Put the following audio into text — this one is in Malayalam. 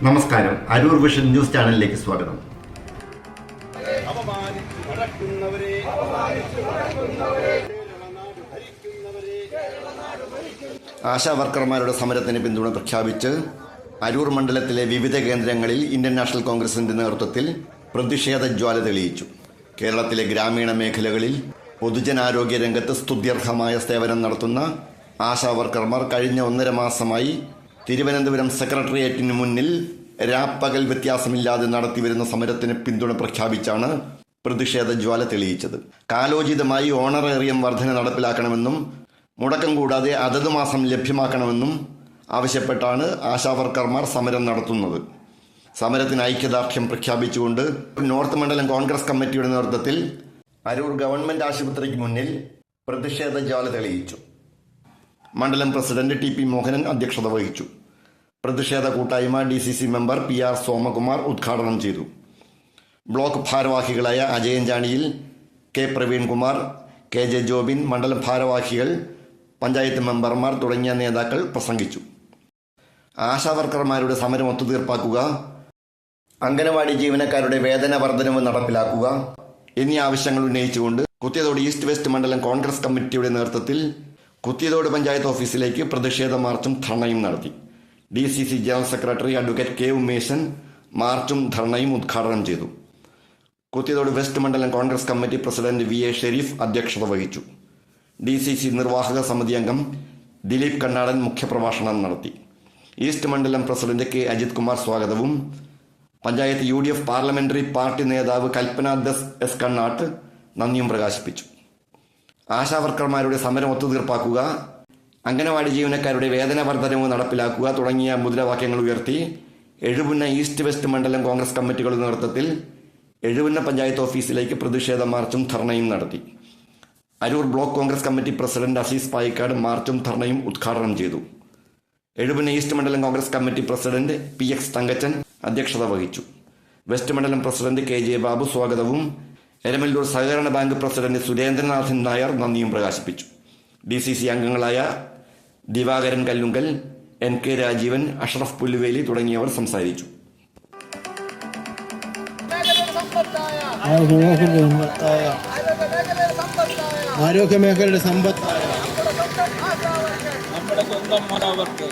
നമസ്കാരം. അരൂർ വിഷൻ ന്യൂസ് ചാനലിലേക്ക് സ്വാഗതം. ആശാ വർക്കർമാരുടെ സമരത്തിന് പിന്തുണ പ്രഖ്യാപിച്ച് അരൂർ മണ്ഡലത്തിലെ വിവിധ കേന്ദ്രങ്ങളിൽ ഇന്ത്യൻ നാഷണൽ കോൺഗ്രസിന്റെ നേതൃത്വത്തിൽ പ്രതിഷേധ ജ്വാല തെളിയിച്ചു. കേരളത്തിലെ ഗ്രാമീണ മേഖലകളിൽ പൊതുജനാരോഗ്യ രംഗത്ത് സ്തുത്യർഹമായ സേവനം നടത്തുന്ന ആശാ വർക്കർമാർ കഴിഞ്ഞ ഒന്നര മാസമായി തിരുവനന്തപുരം സെക്രട്ടേറിയറ്റിന് മുന്നിൽ രാപ്പകൽ വ്യത്യാസമില്ലാതെ നടത്തിവരുന്ന സമരത്തിന് പിന്തുണ പ്രഖ്യാപിച്ചാണ് പ്രതിഷേധ ജ്വാല തെളിയിച്ചത്. കാലോചിതമായി ഓണറേറിയം വർധന നടപ്പിലാക്കണമെന്നും മുടക്കം കൂടാതെ അതത് മാസം ലഭ്യമാക്കണമെന്നും ആവശ്യപ്പെട്ടാണ് ആശാവർക്കർമാർ സമരം നടത്തുന്നത്. സമരത്തിന് ഐക്യദാർഢ്യം പ്രഖ്യാപിച്ചുകൊണ്ട് നോർത്ത് മണ്ഡലം കോൺഗ്രസ് കമ്മിറ്റിയുടെ നേതൃത്വത്തിൽ അരൂർ ഗവൺമെന്റ് ആശുപത്രിക്ക് മുന്നിൽ പ്രതിഷേധ ജ്വാല തെളിയിച്ചു. മണ്ഡലം പ്രസിഡന്റ് ടി പി മോഹനൻ അധ്യക്ഷത വഹിച്ചു. പ്രതിഷേധ കൂട്ടായ്മ D C C member P R Somakumar ഉദ്ഘാടനം ചെയ്തു. ബ്ലോക്ക് ഭാരവാഹികളായ Ajayan ജാണിയിൽ K Praveenkumar K J Jobin മണ്ഡലം ഭാരവാഹികൾ പഞ്ചായത്ത് മെമ്പർമാർ തുടങ്ങിയ നേതാക്കൾ പ്രസംഗിച്ചു. ആശാവർക്കർമാരുടെ സമരം ഒത്തുതീർപ്പാക്കുക അംഗനവാടി ജീവനക്കാരുടെ വേതന വർധനവ് നടപ്പിലാക്കുക എന്നീ ആവശ്യങ്ങൾ ഉന്നയിച്ചുകൊണ്ട് കുത്തിയതോട് ഈസ്റ്റ് വെസ്റ്റ് മണ്ഡലം കോൺഗ്രസ് കമ്മിറ്റിയുടെ നേതൃത്വത്തിൽ കുത്തിയതോട് പഞ്ചായത്ത് ഓഫീസിലേക്ക് പ്രതിഷേധ മാർച്ചും ധർണയും നടത്തി. D C C general secretary advocate K Umeshan മാർച്ചും ധർണയും ഉദ്ഘാടനം ചെയ്തു. കുത്തിയതോട് വെസ്റ്റ് മണ്ഡലം Congress committee president V A Sharif അധ്യക്ഷത വഹിച്ചു. ഡി സി സി നിർവാഹക സമിതി അംഗം ദിലീപ് കണ്ണാടൻ മുഖ്യപ്രഭാഷണം നടത്തി. ഈസ്റ്റ് മണ്ഡലം പ്രസിഡന്റ് കെ അജിത് കുമാർ സ്വാഗതവും panchayat U D F parliamentary party നേതാവ് കൽപ്പന ദസ് എസ് കണ്ണാട്ട് നന്ദിയും പ്രകാശിപ്പിച്ചു. ആശാവർക്കർമാരുടെ സമരം ഒത്തുതീർപ്പാക്കുക അംഗനവാടി ജീവനക്കാരുടെ വേതന വർധനവ് നടപ്പിലാക്കുക തുടങ്ങിയ മുദ്രാവാക്യങ്ങൾ ഉയർത്തി എഴുപുന്ന ഈസ്റ്റ് വെസ്റ്റ് മണ്ഡലം കോൺഗ്രസ് കമ്മിറ്റികളുടെ നേതൃത്വത്തിൽ എഴുപുന്ന പഞ്ചായത്ത് ഓഫീസിലേക്ക് പ്രതിഷേധ മാർച്ചും ധർണയും നടത്തി. Aroor block Congress committee president Azeez Payikkad മാർച്ചും ധർണയും ഉദ്ഘാടനം ചെയ്തു. എഴുപുന്ന ഈസ്റ്റ് മണ്ഡലം Congress committee president P X Thankachan അധ്യക്ഷത വഹിച്ചു. വെസ്റ്റ് മണ്ഡലം പ്രസിഡന്റ് കെ ജെ ബാബു സ്വാഗതവും എരമല്ലൂർ സഹകരണ ബാങ്ക് പ്രസിഡന്റ് സുരേന്ദ്രനാഥൻ നായർ നന്ദിയും പ്രകാശിപ്പിച്ചു. ഡി സി സി അംഗങ്ങളായ ദിവാകരൻ കല്ലുങ്കൽ എൻ കെ രാജീവൻ അഷ്റഫ് പുല്ലുവേലി തുടങ്ങിയവർ സംസാരിച്ചു. ആരോഗ്യമേഖലയുടെ സമ്പത്തായ നമ്മുടെ സ്വന്തം മാതാവർക്ക്.